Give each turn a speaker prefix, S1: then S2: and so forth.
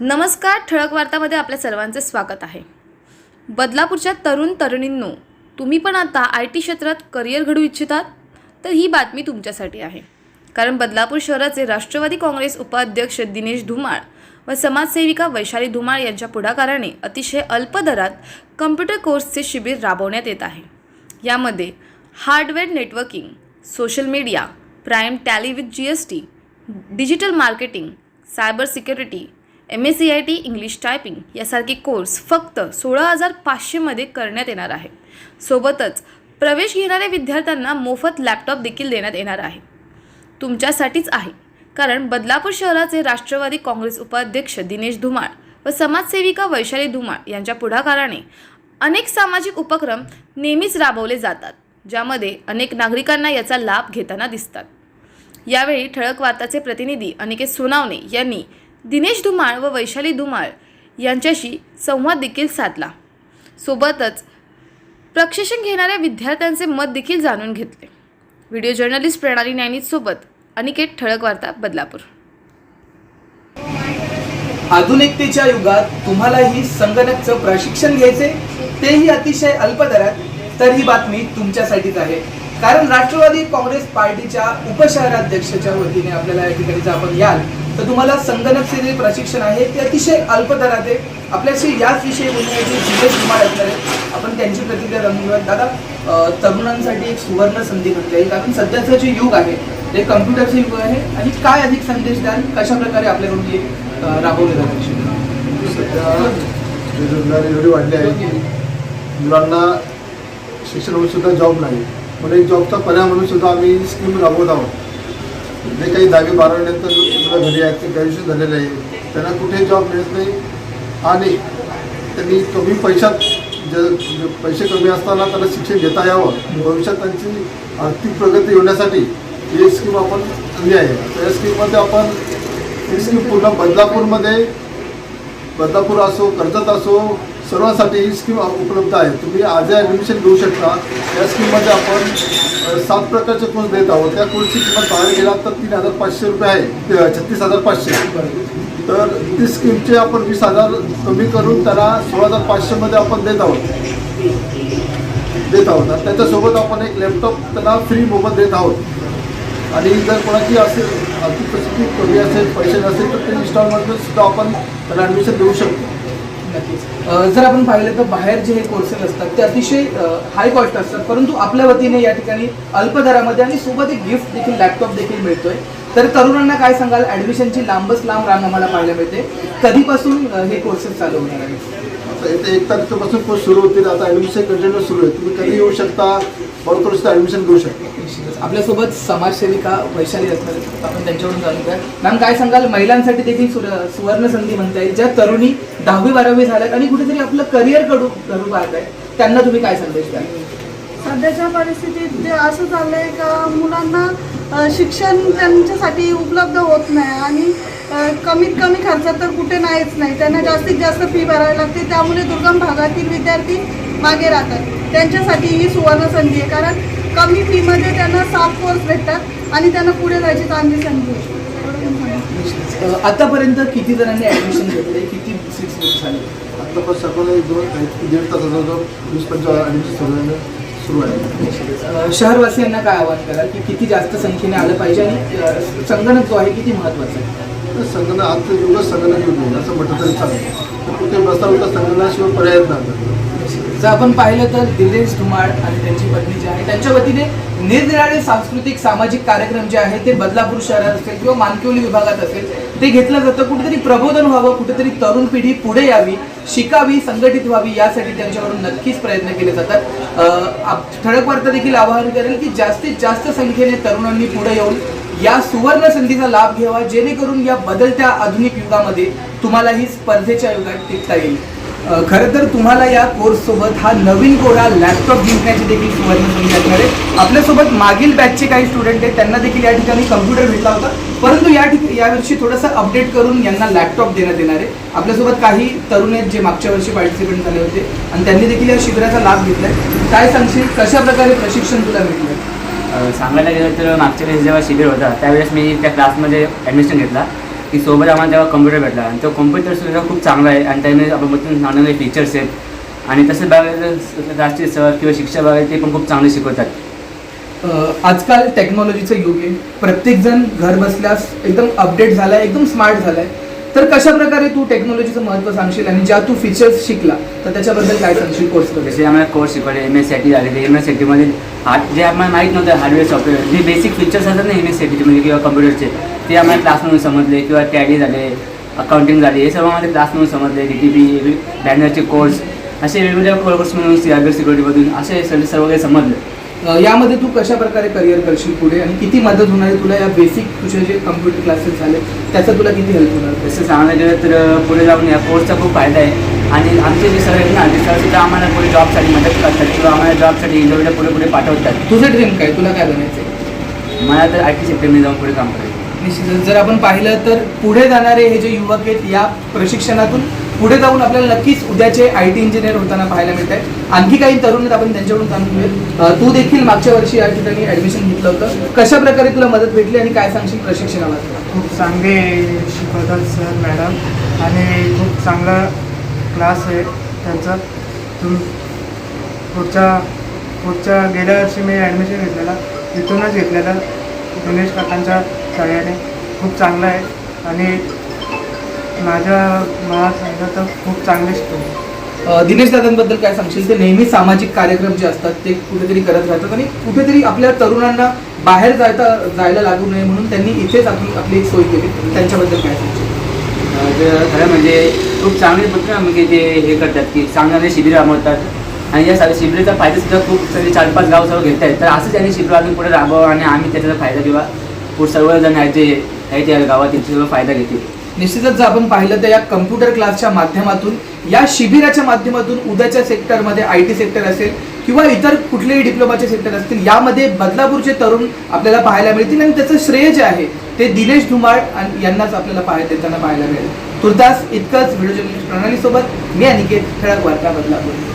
S1: नमस्कार ठळक वार्तामध्ये आपल्या सर्वांचे स्वागत आहे. बदलापूरच्या तरुण तरुणींनो तुम्ही पण आता आय टी क्षेत्रात करिअर घडू इच्छितात? तर ही बातमी तुमच्यासाठी आहे. कारण बदलापूर शहराचे राष्ट्रवादी काँग्रेस उपाध्यक्ष दिनेश धुमाळ व समाजसेविका वैशाली धुमाळ यांच्या पुढाकाराने अतिशय अल्प दरात कम्प्युटर कोर्सचे शिबिर राबवण्यात येत आहे. यामध्ये hardware networking social media prime tally with G S T digital marketing cyber security M S C I T English typing यासारखे कोर्स फक्त सोळा हजार पाचशेमध्ये करण्यात येणार आहे. सोबतच प्रवेश घेणाऱ्या विद्यार्थ्यांना मोफत लॅपटॉप देखील देण्यात येणार आहे. तुमच्यासाठीच आहे कारण बदलापूर शहराचे राष्ट्रवादी काँग्रेस उपाध्यक्ष दिनेश धुमाळ व समाजसेविका वैशाली धुमाळ यांच्या पुढाकाराने अनेक सामाजिक उपक्रम नेहमीच राबवले जातात ज्यामध्ये अनेक नागरिकांना याचा लाभ घेताना दिसतात. यावेळी ठळक वार्ताचे प्रतिनिधी अनिकेत सोनावणे यांनी दिनेश धुमाळ व वैशाली धुमाळ यांच्याशी संवाद देखील साधला. सोबतच प्रशिक्षण घेणाऱ्या विद्यार्थ्यांचे मत देखील जाणून घेतले. व्हिडिओ जर्नलिस्ट प्रणाली नैनीत सोबत अनिकेत ठळक वार्ता बदलापूर.
S2: आधुनिकतेच्या युगात तुम्हालाही संगणकचं प्रशिक्षण घ्यायचे तेही अतिशय अल्प दरात तर ही बातमी तुमच्यासाठीच आहे. कारण राष्ट्रवादी काँग्रेस पार्टीच्या उपशहराध्यक्षाच्या वतीने आपल्याला या ठिकाणी जर आपण याल तर तुम्हाला संगणकचे जे प्रशिक्षण आहे ते अतिशय अल्प दरात आहे. आपल्याशी याच विषयी बोलण्याचे जितेश कुमार असणार आहेत आपण त्यांची प्रतिक्रिया जाणून घेऊयात. दादा तरुणांसाठी एक सुवर्ण संधी म्हटली आहे. कारण सध्याचं जे युग आहे ते कम्प्युटरचं युग आहे. आणि काय अधिक संदेश द्याल? कशा प्रकारे आपल्याकडून अं, राबवले जाते?
S3: सध्या बेरोजगारी एवढी वाढली आहे. की मुलांना शिक्षणामध्ये सुद्धा जॉब नाही. पण एक जॉबचा पर्याय म्हणून सुद्धा आम्ही स्कीम राबवत आहोत. जे काही दहावी बारावीनंतर मुलं घरी आहेत ते ग्रॅज्युएशन झालेले आहे त्यांना कुठेही जॉब मिळत नाही. आणि त्यांनी कमी पैशात जे पैसे कमी असताना त्यांना शिक्षण घेता यावं. भविष्यात त्यांची आर्थिक प्रगती होण्यासाठी ही स्कीम आपण आणली आहे. त्या स्कीममध्ये आपण ही स्कीम पूर्ण बदलापूरमध्ये बदलापूर असो कर्जत असो सर्वांसाठी ही स्कीम उपलब्ध आहे. तुम्ही आजही ॲडमिशन घेऊ शकता. या स्कीममध्ये आपण सात प्रकारचे कोर्स देत आहोत. त्या कोर्सची किंमत बाहेर गेला तर तीन हजार पाचशे रुपये आहे. ते छत्तीस हजार पाचशे. तर ती स्कीमचे आपण वीस हजार कमी करून त्याला सोळा हजार पाचशेमध्ये आपण देत आहोत. देत आहोत. त्याच्यासोबत आपण एक लॅपटॉप त्यांना फ्री मोबाईल देत आहोत. आणि जर कोणाची असेल आर्थिक परिस्थिती कमी असेल पैसे नसेल तर ते इन्स्टॉलमेंटमध्ये सुद्धा आपण त्याला ॲडमिशन देऊ शकतो.
S2: नक्कीच. जर आपण पाहिलं तर बाहेर जे हे कोर्सेस असतात ते अतिशय हाय कॉस्ट असतात परंतु आपल्या वतीने या ठिकाणी अल्प दरामध्ये आणि सोबत एक गिफ्ट देखील लॅपटॉप देखील मिळतोय. तर तरुणांना काय सांगाल? ॲडमिशनची लांबच लांब रांग आम्हाला पाहायला मिळते. कधीपासून हे कोर्सेस चालू होणार आहेत?
S3: आता एक तारखेपासून कोर्स सुरू होतील. आता ॲडमिशन कंटिन्यू सुरू आहे. तुम्ही कधी येऊ शकता? बरोबर ॲडमिशन घेऊ शकता.
S2: आपल्यासोबत समाजसेविका वैशाली असणार आपण त्यांच्याकडून जाणून घ्या मॅम काय सांगाल? महिलांसाठी देखील सुर- सुवर्ण संधी म्हणता येईल. ज्या तरुणी दहावी बारावी झाल्यात आणि कुठेतरी आपलं करिअर घडू घडू पाहत आहेत त्यांना तुम्ही काय संदेश द्याल?
S4: सध्याच्या परिस्थितीत जे असं आहे का मुलांना शिक्षण त्यांच्यासाठी उपलब्ध होत नाही आणि कमीत कमी खर्चात तर कुठे नाहीच नाही. त्यांना जास्तीत जास्त फी भरावी लागते. त्यामुळे दुर्गम भागातील विद्यार्थी मागे राहतात. त्यांच्यासाठी ही सुवर्ण संधी आहे. कारण कमी फीमध्ये त्यांना सात कोर्स भेटतात आणि त्यांना पुढे जायची चांगली संधी
S2: आतापर्यंत किती जणांनी ऍडमिशन घेतले? किती सीट्स बुक झाले?
S3: आता पण एक दोन दीड तासाचा जो वीस पंचवीस ॲडमिशन सुरू सुरू आहे.
S2: शहरवासियांना काय आवाहन कराल की किती जास्त संख्येने आलं पाहिजे आणि संगणक जो आहे किती महत्त्वाचा आहे?
S3: तर संगणक आजचं युगच संगणक युग आहे असं म्हटलं तरी चालेल. तर कुठे बसता होता संगणकाशिवाय पर्याय नाही.
S2: जर आपण पाहिलं तर दिनेश धुमाळ आणि त्यांची पत्नी जी वतीने निरनिराळे सांस्कृतिक सामाजिक कार्यक्रम जे आहेत ते बदलापूर शहरात असेल किंवा मानकिवली विभागात असेल ते घेतलं जातं. कुठेतरी प्रबोधन व्हावं कुठेतरी तरुण पिढी पुढे यावी शिकावी संघटित व्हावी यासाठी त्यांच्याकडून नक्कीच प्रयत्न केले जातात. ठळक वार्ता देखील आवाहन करेल की जास्तीत जास्त संख्येने तरुणांनी पुढे येऊन या सुवर्ण संधीचा लाभ घ्यावा जेणेकरून या बदलत्या आधुनिक युगामध्ये तुम्हालाही स्पर्धेच्या युगात टिकता येईल. खरं तर तुम्हाला या कोर्स सोबत हा नवीन कोरा लॅपटॉप जिंकण्याची देखील सुवर्ण संधी असणार आहे. आपल्यासोबत मागील बॅचचे काही स्टुडंट आहेत. त्यांना देखील या ठिकाणी कम्प्युटर भेटला होता. परंतु या ठिकाणी यावर्षी थोडंसं अपडेट करून यांना लॅपटॉप देण्यात येणार आहे. आपल्यासोबत काही तरुण आहेत जे मागच्या वर्षी पार्टिसिपेट झाले होते आणि त्यांनी देखील या शिबिराचा लाभ घेतलाय काय सांगशील? कशा प्रकारे प्रशिक्षण तुला
S5: मिळलं सांगायला गेलं तर मागच्या वेळेस जेव्हा शिबिर होता त्यावेळेस मी त्या क्लासमध्ये ॲडमिशन घेतला. की सोबत आम्हाला तेव्हा कम्प्युटर भेटला. आणि तो कम्प्युटर सुद्धा खूप चांगला आहे आणि त्याने आपण चांगले टीचर्स आहेत. आणि तसं बघायचं राष्ट्रीय सर किंवा शिक्षक बघायला ते पण खूप चांगले शिकवतात.
S2: आजकाल टेक्नॉलॉजीचं युग आहे. प्रत्येकजण घर बसल्यास एकदम अपडेट झाला आहे एकदम स्मार्ट झालाय. तर कशा प्रकारे तू टेक्नॉलॉजीचं महत्त्व सांगशील आणि ज्या तू फीचर्स शिकला तर त्याच्याबद्दल काय सांगशील कोर्स
S5: जसे आम्हाला कोर्स शिकवले एम एस सी टी झाले ते एम एस सी आय टीमध्ये हार्ड जे आम्हाला माहीत नव्हतं हार्डवेअर सॉफ्टवेअर जे बेसिक फीचर्स असतात ना एम एस सी टीचे म्हणजे किंवा कम्प्युटरचे ते आम्हाला क्लासमधून समजले किंवा कॅडी झाले अकाउंटिंग झाले हे सर्व आम्हाला क्लासमधून समजले डी टी पी बॅनरचे कोर्स असे वेगवेगळ्या कोर्समधून सायबर सिक्युरिटीमधून असे सर्व काही समजले.
S2: यामध्ये तू कशा प्रकारे करिअर करशील पुढे आणि किती मदत होणार आहे? तुला या बेसिक तुझे जे कम्प्युटर क्लासेस झाले त्याचा तुला किती हेल्प होणार?
S5: तसं सांगायला गेलं तर पुढे जाऊन या कोर्सचा खूप फायदा आहे. आणि आमचे जे सर आहेत ना ते सर सुद्धा आम्हाला पुढे जॉबसाठी मदत करतात किंवा आम्हाला जॉबसाठी इंटरव्ह्यूला पुढे पुढे पाठवतात.
S2: तुझं ड्रीम काय? तुला काय बनायचं
S5: मला तर आय टी सेक्टरमध्ये जाऊन पुढे काम करायचं
S2: निश्चितच. जर आपण पाहिलं तर पुढे जाणारे हे जे युवक आहेत या प्रशिक्षणातून पुढे जाऊन आपल्याला नक्कीच उद्याचे आय टी इंजिनियर होताना पाहायला मिळत आहे आणखी काही तरुण आहेत आपण त्यांच्याकडून जाणून घेऊयात तू देखील मागच्या वर्षी या ठिकाणी ऍडमिशन घेतलं होतं. कशा प्रकारे तुला मदत भेटली आणि काय सांगशील प्रशिक्षणाला
S6: खूप चांगले शिकवतात सर मॅडम आणि खूप चांगला क्लास आहे त्यांचा. तुम पुढच्या पुढच्या गेल्या वर्षी मी ॲडमिशन घेतलेला. तिथूनच घेतलेलं. दिनेश काकांच्या सहाय्याने. खूप चांगलं आहे. आणि माझ्या मला सांगितलं तर खूप चांगले शिकवले
S2: दिनेश दादांबद्दल काय सांगशील? ते नेहमी सामाजिक कार्यक्रम जे असतात ते कुठेतरी करत राहतात आणि कुठेतरी आपल्या तरुणांना बाहेर जायचा जायला लागू नये म्हणून त्यांनी इथेच आपली आपली एक सोय केली. त्यांच्याबद्दल काय सांगशील?
S5: खरं म्हणजे खूप चांगले ना म्हणजे ते हे करतात की चांगले शिबिर राबवतात. आणि या साऱ्या शिबिराचा फायदा सुद्धा खूप सगळे चार पाच गाव सर्व घेत आहेत तर असं त्यांनी शिबिर अजून पुढे राबवावं आणि आम्ही त्याचा फायदा किंवा पुढे सर्वजण आहेत जे आहेत या गावात त्यांचा सर्व फायदा घेतील.
S2: निश्चितच जर आपण पाहिलं तर या कम्प्युटर क्लासच्या माध्यमातून या शिबिराच्या माध्यमातून उद्याच्या सेक्टरमध्ये आय टी सेक्टर असेल किंवा इतर कुठलेही डिप्लोमाचे सेक्टर असतील यामध्ये बदलापूरचे तरुण आपल्याला पाहायला मिळतील आणि त्याचं श्रेय जे आहे ते दिनेश धुमाळ यांनाच आपल्याला पाहायला देताना पाहायला मिळेल. तुर्तास इतकंच व्हिडिओ जर्नलिस्ट प्रणालीसोबत मी अनिकेत ठळक वार्ता बदलापूर.